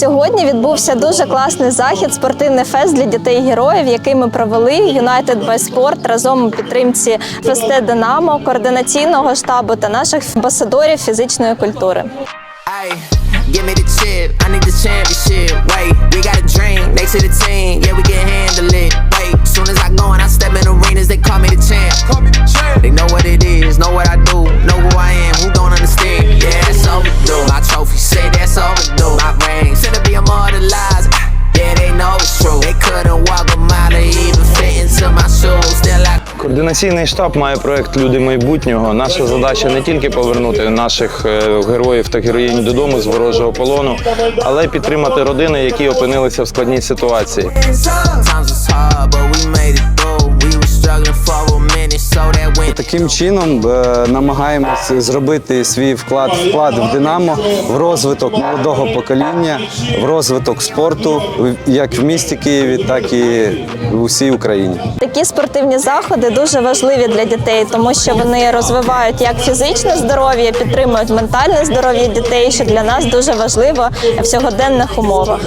Сьогодні відбувся дуже класний захід, спортивний фест для дітей героїв, який ми провели. United by Sport разом у підтримці Фесте Динамо, координаційного штабу та наших амбасадорів фізичної культури. Give Координаційний штаб має проект Люди майбутнього. Наша задача не тільки повернути наших е, героїв та героїнь додому з ворожого полону, але й підтримати родини, які опинилися в складній ситуації. Таким чином е, намагаємось зробити свій вклад вклад в Динамо в розвиток молодого покоління, в розвиток спорту як в місті Києві, так і в усій Україні. Такі спортивні заходи дуже важливі для дітей, тому що вони розвивають як фізичне здоров'я, підтримують ментальне здоров'я дітей, що для нас дуже важливо в сьогоденних умовах.